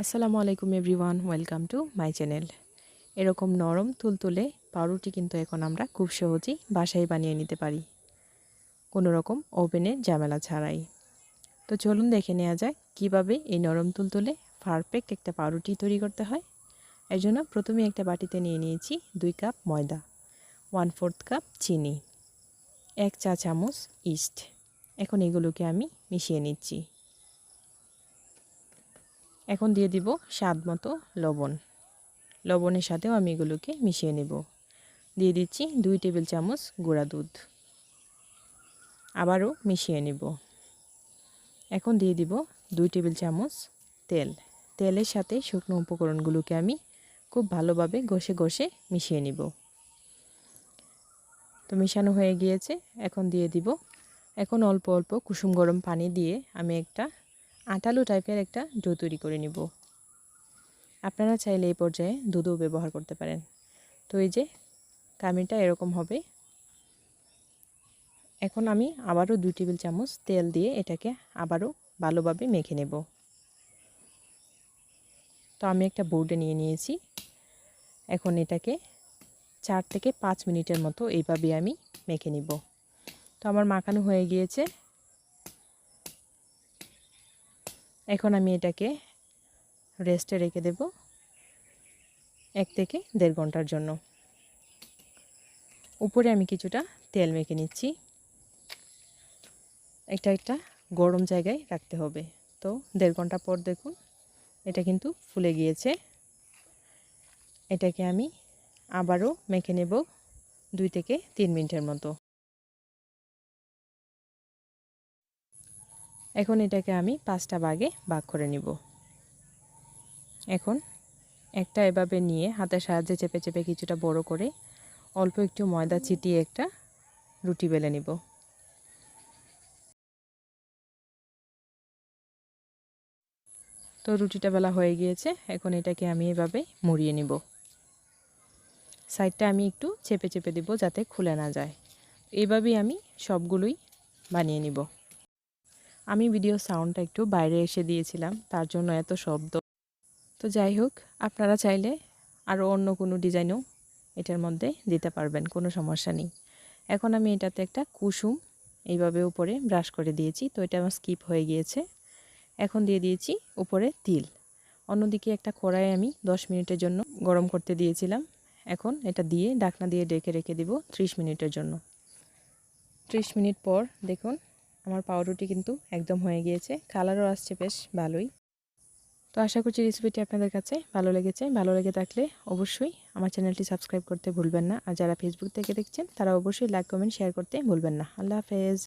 আসসালামু আলাইকুম everyone welcome to my channel এরকম নরম তুলতুলে পাউরুটি কিন্তু এখন আমরা খুব সহজেই বাসায় বানিয়ে নিতে পারি। কোনো রকম ওভেনের ঝামেলা ছাড়াই। তো চলুন দেখে নেওয়া যায় কীভাবে এই নরম তুলতুলে পারফেক্ট একটা পাউরুটি তৈরি করতে হয়। এর জন্য প্রথমে একটা বাটিতে নিয়ে নিয়েছি দুই কাপ ময়দা ওয়ান ফোর্থ কাপ চিনি, এক চা চামচ ইস্ট এখন এগুলোকে আমি মিশিয়ে নিচ্ছি। এখন দিয়ে দিব স্বাদ মতো লবণ। লবণের সাথেও আমি এগুলোকে মিশিয়ে নেব। দিয়ে দিচ্ছি দুই টেবিল চামচ গুঁড়া দুধ। আবারও মিশিয়ে নেব। এখন দিয়ে দিব দুই টেবিল চামচ তেল। তেলের সাথে শুকনো উপকরণগুলোকে আমি খুব ভালোভাবে ঘষে ঘষে মিশিয়ে নিব। তো মিশানো হয়ে গিয়েছে। এখন দিয়ে দিব। এখন অল্প অল্প কুসুম গরম পানি দিয়ে আমি একটা আটালো টাইপের একটা ডো তৈরি করে নিব। আপনারা চাইলে এই পর্যায়ে দুধও ব্যবহার করতে পারেন। তো এই যে কামিটা এরকম হবে। এখন আমি আবারও দুই টেবিল চামচ তেল দিয়ে এটাকে আবারও ভালোভাবে মেখে নেব। তো আমি একটা বোর্ডে নিয়ে নিয়েছি। এখন এটাকে চার থেকে পাঁচ মিনিটের মতো এইভাবে আমি মেখে নিব। তো আমার মাখানো হয়ে গিয়েছে। এখন আমি এটাকে রেস্টে রেখে দেব এক থেকে দেড় ঘণ্টার জন্য। উপরে আমি কিছুটা তেল মেখে নিচ্ছি। একটা একটা গরম জায়গায় রাখতে হবে। তো দেড় ঘণ্টা পর দেখুন, এটা কিন্তু ফুলে গিয়েছে। এটাকে আমি আবারও মেখে নেব দুই থেকে তিন মিনিটের মতো। এখন এটাকে আমি পাঁচটা ভাগে ভাগ করে নিব। এখন একটা এভাবে নিয়ে হাতের সাহায্যে চেপে চেপে কিছুটা বড় করে অল্প একটু ময়দা ছিটিয়ে একটা রুটি বেলে নিব। তো রুটিটা বেলা হয়ে গিয়েছে, এখন এটাকে আমি এভাবে মুড়িয়ে নিব। সাইডটা আমি একটু চেপে চেপে দেব যাতে খুলে না যায়। এইভাবেই আমি সবগুলোই বানিয়ে নিব। আমি ভিডিও সাউন্ডটা একটু বাইরে এসে দিয়েছিলাম, তার জন্য এত শব্দ। তো যাই হোক, আপনারা চাইলে আরও অন্য কোনো ডিজাইনও এটার মধ্যে দিতে পারবেন, কোনো সমস্যা নেই। এখন আমি এটাতে একটা কুসুম এইভাবে উপরে ব্রাশ করে দিয়েছি, তো এটা আমার স্কিপ হয়ে গিয়েছে। এখন দিয়ে দিয়েছি উপরে তিল। অন্যদিকে একটা কড়াই আমি 10 মিনিটের জন্য গরম করতে দিয়েছিলাম। এখন এটা দিয়ে ডাকনা দিয়ে ডেকে রেখে দিব 30 মিনিটের জন্য। 30 মিনিট পর দেখুন আমার পাউরুটি কিন্তু একদম হয়ে গিয়েছে। কালারও আসছে বেশ ভালোই। তো আশা করছি রেসিপিটি আপনাদের কাছে ভালো লেগেছে। ভালো লেগে থাকলে অবশ্যই আমার চ্যানেলটি সাবস্ক্রাইব করতে ভুলবেন না। আর যারা ফেসবুক থেকে দেখছেন, তারা অবশ্যই লাইক কমেন্ট শেয়ার করতে ভুলবেন না। আল্লাহ হাফেজ।